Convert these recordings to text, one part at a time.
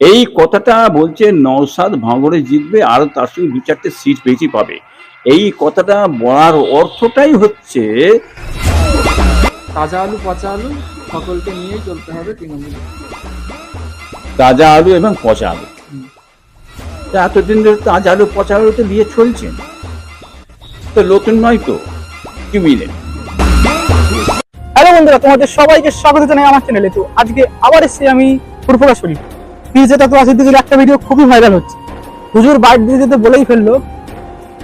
এই কথাটা বলছে নওসাদ ভাঙড়ে জিতবে আর তার সঙ্গে দু চারটে সিট বেশি পাবে। এই কথাটা বলার অর্থটাই হচ্ছে তাজা আলু পচা আলু সকলকে নিয়েই চলতে হবে তৃণমূলে। তাজা আলু এবং পচা আলু। তা এতদিন ধরে তাজা আলু পচা আলু তো দিয়ে চলছে। তো নতুন নয় তো কি মিলেন হ্যালো বন্ধুরা তোমাদের সবাইকে স্বাগত জানাই আমার চ্যানেলে তো আজকে আবার এসেছি আমি প্রকাশ করি। পিজেটা তো আসির দিকের একটা ভিডিও খুবই ভাইরাল হচ্ছে। হুজুর বাইট দিতে বলেই ফেলল,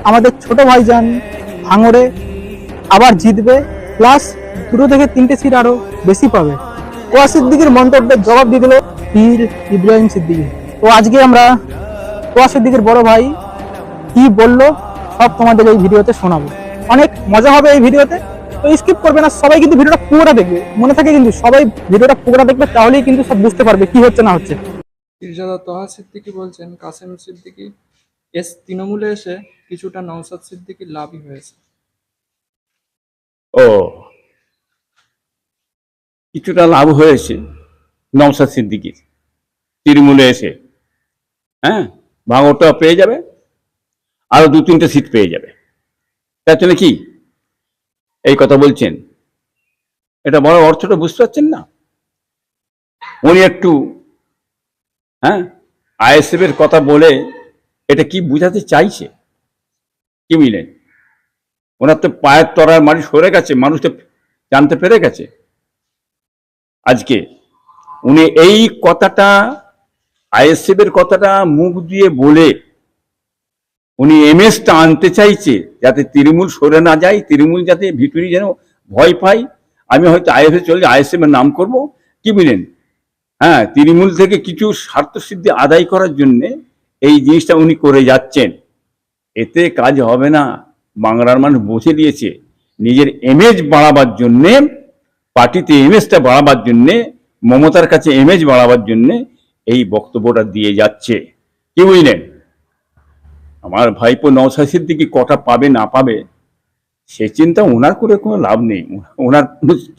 আমাদের ছোট ভাইজান ভাঙড়ে আবার জিতবে প্লাস দুটো থেকে তিনটে সিট আরও বেশি পাবে। ওয়া সিদ্দিকির মন্তব্যের জবাব দিয়ে দিল পীর ইব্রাহিম সিদ্দিকি। তো আজকে আমরা ওয়া সিদ্দিকের বড় ভাই কি বলল, সব তোমাদের এই ভিডিওতে শোনাবো। অনেক মজা হবে এই ভিডিওতে, তো স্কিপ করবে না, সবাই কিন্তু ভিডিওটা পুরোটা দেখবে। মনে থাকে কিন্তু সবাই ভিডিওটা পুরোটা দেখবে, তাহলেই কিন্তু সব বুঝতে পারবে কি হচ্ছে না হচ্ছে। পীরজাদা তহা সিদ্দিকি বলছেন, কাসেম সিদ্দিকি, এস তৃণমূলে এসে কিছুটা নওসাদ সিদ্দিকির লাভই হয়েছে। ও, কিছুটা লাভ হয়েছে নওসাদ সিদ্দিকির। তৃণমূলে এসে হ্যাঁ? ভাঙরটা পেয়ে যাবে, আরও দু তিনটে সিট পেয়ে যাবে। তার জন্য কি? এই কথা বলছেন। এটা বড় অর্থটা বুঝতে পারছেন না? উনি একটু হ্যাঁ? আইএসএফ এর কথা বলে এটা কি বুঝাতে চাইছে? কি মিলেন ওনার তো পায়ের তরার মানুষ সরে গেছে, মানুষ তো জানতে পেরে গেছে। আজকে উনি এই কথাটা আইএসএফ এর কথাটা মুখ দিয়ে বলে উনি এমএসটা আনতে চাইছে যাতে তৃণমূল সরে না যায়, তৃণমূল যাতে ভিতরি যেন ভয় পায়। আমি হয়তো আইএসএফ চলে আইএসএফ এর নাম করব। কি বুঝলেন হ্যাঁ তৃণমূল থেকে কিছু স্বার্থ সিদ্ধি আদায় করার জন্যে এই জিনিসটা উনি করে যাচ্ছেন। এতে কাজ হবে না। বাংলার মানুষ বুঝে দিয়েছে, নিজের ইমেজ বাড়াবার জন্যে, পার্টিতে ইমেজটা বাড়াবার জন্যে, মমতার কাছে ইমেজ বাড়াবার জন্যে এই বক্তব্যটা দিয়ে যাচ্ছে। কি বুঝলেন? আমার ভাইপো নওশা সিদ্দিকি কটা পাবে, না পাবে? সে চিন্তা ওনার করে কোনো লাভ নেই। ওনার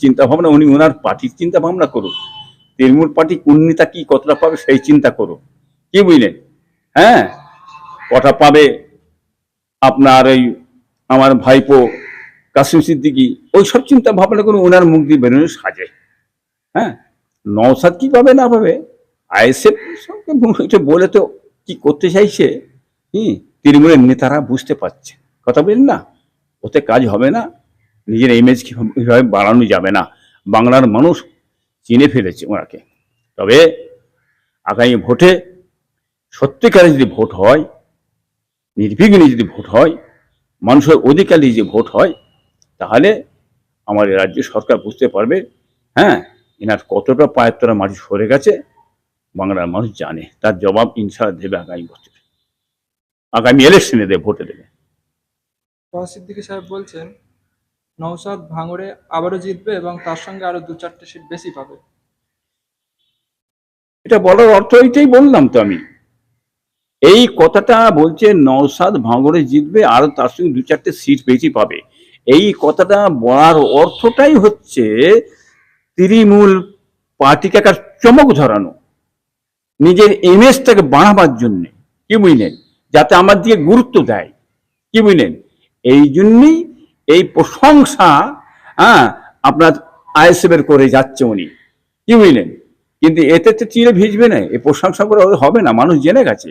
চিন্তা ভাবনা, উনি ওনার পার্টির চিন্তা ভাবনা করুন তৃণমূল পার্টি কোন নেতা কি কতটা পাবে সেই চিন্তা করো। কি বুঝলেন? হ্যাঁ? কটা পাবে আপনার ওই আমার ভাইপো কাসিম সিদ্দিকি? ওই সব চিন্তা ভাবনা করে ওনার মুখ দিয়ে বেরোনো সাজে। হ্যাঁ? নওসাদ কি পাবে না পাবে? আইএসএফ এটা বলে তো কি করতে চাইছে? হুম? তৃণমূলের নেতারা বুঝতে পারছে। কথা বলেন না। ওতে কাজ হবে না। নিজের ইমেজ কীভাবে বাড়ানো যাবে না। বাংলার মানুষ চিনে ফেলেছে ওনাকে। তবে আগামী ভোটে সত্যিকারে যদি ভোট হয়, নির্বিঘ্নে যদি ভোট হয়, মানুষের অধিকারে যে ভোট হয়, তাহলে আমার রাজ্য সরকার বুঝতে পারবে হ্যাঁ এনার কতটা পায়ের মাটি সরে গেছে, বাংলার মানুষ জানে। তার জবাব ইনশাল্লাহ দেবে আগামী বছরে আগামী ইলেকশনে দেবে, ভোটে দেবে। সাহেব বলছেন নওসাদ ভাঙড়ে আবারও জিতবে এবং তার সঙ্গে আরও দু চারটে সিট বেশি পাবে। এটা বলার অর্থ এইটাই বললাম তো আমি। এই কথাটা বলছে নওসাদ ভাঙড়ে জিতবে আর তার সঙ্গে দু চারটে সিট বেশি পাবে। এই কথাটা বলার অর্থটাই হচ্ছে তৃণমূল পার্টিকে একটা চমক ধরানো, নিজের ইমেজটাকে বাড়াবার জন্য। কি বুঝলেন? যাতে আমার দিকে গুরুত্ব দেয়। কি বুঝলেন? এই জন্যই এই প্রশংসা হ্যাঁ আপনার আইএসএফ এর করে যাচ্ছে উনি। কি বুঝলেন? কিন্তু এতে তো চিরে ভিজবে না, এই প্রশংসা করে হবে না, মানুষ জেনে গেছে।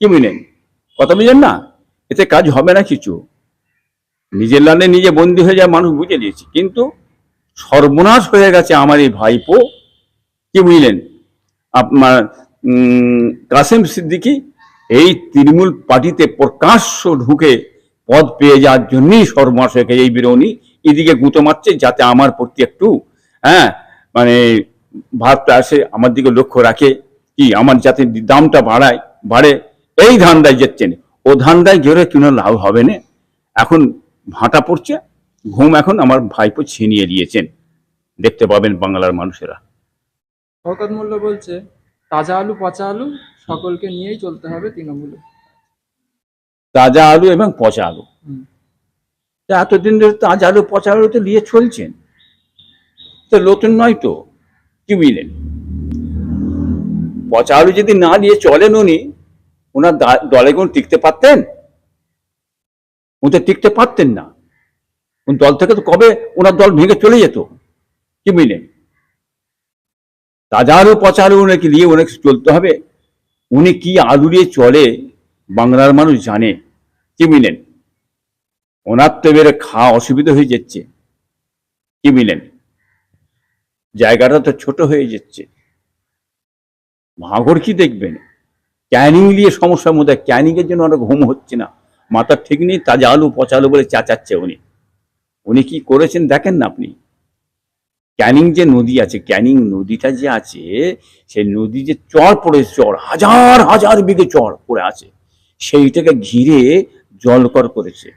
কি বুঝলেন? কথা বুঝলেন না? এতে কাজ হবে না কিছু। নিজের লালে নিজে বন্দী হয়ে যায় মানুষ বুঝে দিয়েছে কিন্তু সর্বনাশ হয়ে গেছে আমার এই ভাইপো। কি বুঝলেন? আপনার কাসেম সিদ্দিকি এই তৃণমূল পার্টিতে প্রকাশ্য ঢুকে পদ পেয়ে যাওয়ার জন্যই গেছে এই বিরোধী। এদিকে গুঁতো মারছে যাতে আমার প্রতি একটু হ্যাঁ মানে ভাবটা আসে আমার দিকে লক্ষ্য রাখে। কি, আমার যাতে দামটা বাড়ায়, বাড়ে, এই ধান্দায় যাচ্ছেন ও ধান্দায় গেলে কোনো লাভ হবে না। এখন ভাটা পড়ছে, ঘুম এখন আমার ভাইপো ছিনিয়ে দিয়েছেন দেখতে পাবেন বাংলার মানুষেরা। শওকত মূল্য বলছে, তাজা আলু, পচা আলু, সকলকে নিয়েই চলতে হবে তৃণমূলে। তাজা আলু এবং পচা আলু। তা এতদিন ধরে তাজা আলু পচা আলু তো নিয়ে চলছেন। তো নতুন নয় তো কি বুঝলেন? পচা আলু যদি না নিয়ে চলেন উনি ওনার দলে কোন টিকতে পারতেন? উনি তো টিকতে পারতেন না। উনি দল থেকে তো কবে ওনার দল ভেঙে চলে যেত? কি বুঝলেন? তাজা আলু পচা আলু ওনাকে নিয়ে ওনাকে চলতে হবে। উনি কি আলু নিয়ে চলে বাংলার মানুষ জানে কি মিলেন। ওনার তো এবারে খাওয়া অসুবিধা হয়ে যাচ্ছে। কি মিলেন? জায়গাটা তো ছোট হয়ে যাচ্ছে। ভাঙর কি দেখবেন? ক্যানিং নিয়ে সমস্যার মধ্যে ক্যানিং এর জন্য অনেক ঘুম হচ্ছে না। মাথা ঠিক নেই, তাজা আলু, পচা আলু বলে চাচাচ্ছে উনি। উনি কি করেছেন দেখেন না আপনি? ক্যানিং যে নদী আছে, ক্যানিং নদীটা যে আছে, সেই নদী যে চর পড়ে, চর, হাজার হাজার বিঘে চর পড়ে আছে। সেইটাকে ঘিরে জলকর করেছে।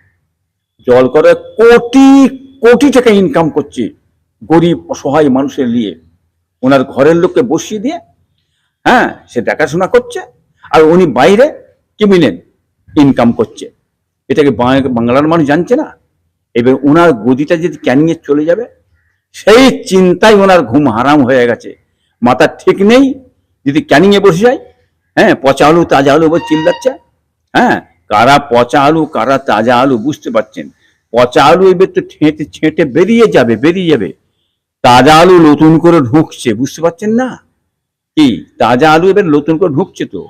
জলকরে কোটি কোটি টাকা ইনকাম করছে গরিব, অসহায় মানুষের নিয়ে ওনার ঘরের লোককে বসিয়ে দিয়ে হ্যাঁ সে দেখাশোনা করছে আর উনি বাইরে কি মিলেন ইনকাম করছে। এটাকে বাংলার মানুষ জানছে না? এবার ওনার গদিটা যদি ক্যানিংয়ে চলে যাবে, সেই চিন্তায় ওনার ঘুম হারাম হয়ে গেছে। মাথা ঠিক নেই, যদি ক্যানিংয়ে বসে যায় হ্যাঁ পচা আলু, তাজা আলু চিল্লাচ্ছে হ্যাঁ কারা পচা আলু, কারা তাজা আলু, বুঝতে পারছেন? পচা আলু এবার তো ছেঁটে ছেঁটে বেরিয়ে যাবে বেরিয়ে যাবে। তাজা আলু নতুন করে ঢুকছে, বুঝতে পারছেন না? কি, তাজা আলু এবার নতুন করে ঢুকছে তো?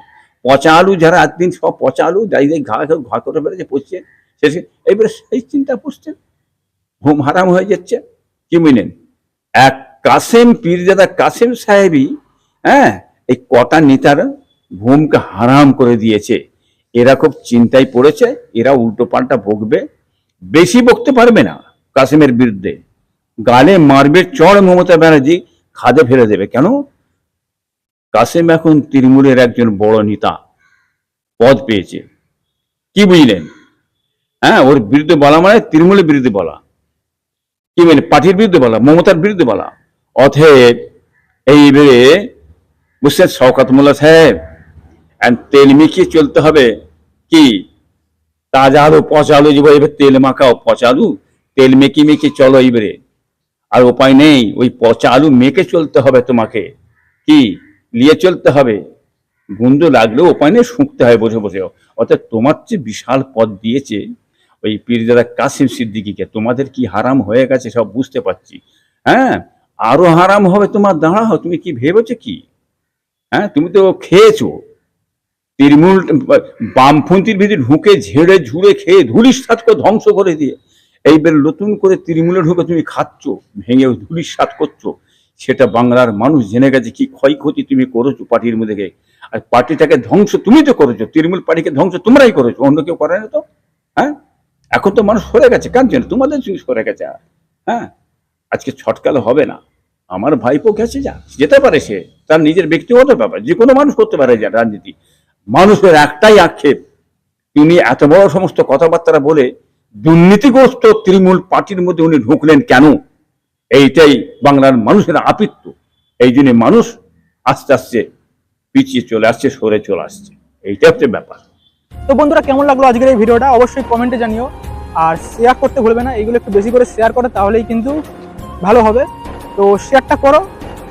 পচা আলু যারা একদিন সব পচা আলু দাঁড়িয়ে ঘা ঘা করে বেড়েছে পচছে শেষে এবারে সেই চিন্তা পুষছেন ঘুম হারাম হয়ে যাচ্ছে, কি বুঝলেন এক কাসেম পীরজাদা কাসেম সাহেবই হ্যাঁ এই কটা নেতার ঘুমকে হারাম করে দিয়েছে। এরা খুব চিন্তায় পড়েছে, এরা উল্টো পাল্টা বকবে। বেশি বকতে পারবে না কাসেমের বিরুদ্ধে। গালে মারবে চড় মমতা ব্যানার্জি, খাদে ফেলে দেবে। কেন? কাসেম এখন তৃণমূলের একজন বড় নেতা, পদ পেয়েছে। কি বুঝলেন? হ্যাঁ ওর বিরুদ্ধে বলা মানে তৃণমূলের বিরুদ্ধে বলা। কি মানে পার্টির বিরুদ্ধে বলা, মমতার বিরুদ্ধে বলা। অথব এইবারে বুঝছেন শওকাত মোল্লা সাহেব তেল মিখিয়ে চলতে হবে। কি? তাজা আলু, পচা আলু এবার তেল মাখাও, পচা আলু? তেল মেখে মেখে চলো এবারে আর উপায় নেই, ওই পচা আলু মেখে চলতে হবে তোমাকে। কি? নিয়ে চলতে হবে। গুন্দ লাগলেও উপায় নেই, শুঁকতে হয় বসে বসে। অর্থাৎ তোমার যে বিশাল পদ দিয়েছে, ওই পীরজাদা কাসিম সিদ্দিকিকে, তোমাদের কি হারাম হয়ে গেছে সব বুঝতে পারছি। হ্যাঁ? আরও হারাম হবে তোমার, দাঁড়াও, তুমি কি ভেবেছো কি? হ্যাঁ? তুমি তো খেয়েছো। তৃণমূল, বামপন্থীর ভিতরে ঢুকে ঝেড়ে ঝুড়ে খেয়ে ধুলিস করে ধ্বংস করে দিয়ে, এইবার নতুন করে তৃণমূলে ঢুকে তুমি খাচ্ছ, ভেঙে ধুলিস করছ, সেটা বাংলার মানুষ জেনে গেছে কি ক্ষয়ক্ষতি তুমি করেছ পার্টির মধ্যে। আর পার্টিটাকে ধ্বংস তুমি তো করেছ, তৃণমূল পার্টিকে ধ্বংস তোমরাই করেছ, অন্য কেউ করে না তো হ্যাঁ? এখন তো মানুষ সরে গেছে কার জন্য তোমাদের জন্য সরে গেছে হ্যাঁ? আজকে ছটকালে হবে না, আমার ভাইপো গেছে যা, যেতে পারে সে, তার নিজের ব্যক্তিগত ব্যাপার, যে কোনো মানুষ করতে পারে যা, রাজনীতি। মানুষের একটাই আক্ষেপ, তিনি এত বড় সমস্ত কথাবার্তা বলে দুর্নীতিগ্রস্ত তৃণমূল পার্টির মধ্যে উনি ঢুকলেন কেন? এইটাই বাংলার মানুষের আপিত্য। এই জন্য মানুষ আস্তে আস্তে পিছিয়ে চলে আসছে, সরে চলে আসছে। এইটা হচ্ছে ব্যাপার। তো বন্ধুরা, কেমন লাগল আজকের এই ভিডিওটা? অবশ্যই কমেন্টে জানিও। আর শেয়ার করতে ভুলবে না। এগুলো একটু বেশি করে শেয়ার করো, তাহলেই কিন্তু ভালো হবে। তো শেয়ারটা করো।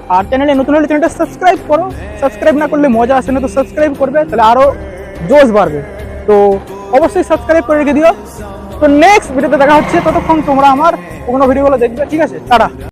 আর চ্যানেলে নতুন হলে চ্যানেলটা সাবস্ক্রাইব করো। সাবস্ক্রাইব না করলে মজা আসে না, তো সাবস্ক্রাইব করবে, তাহলে আরও জোশ বাড়বে। তো অবশ্যই সাবস্ক্রাইব করে রেখে দিও। তো নেক্সট ভিডিওতে দেখা হচ্ছে। ততক্ষণ তোমরা আমার কোনো ভিডিওগুলো দেখবে। ঠিক আছে, টাটা।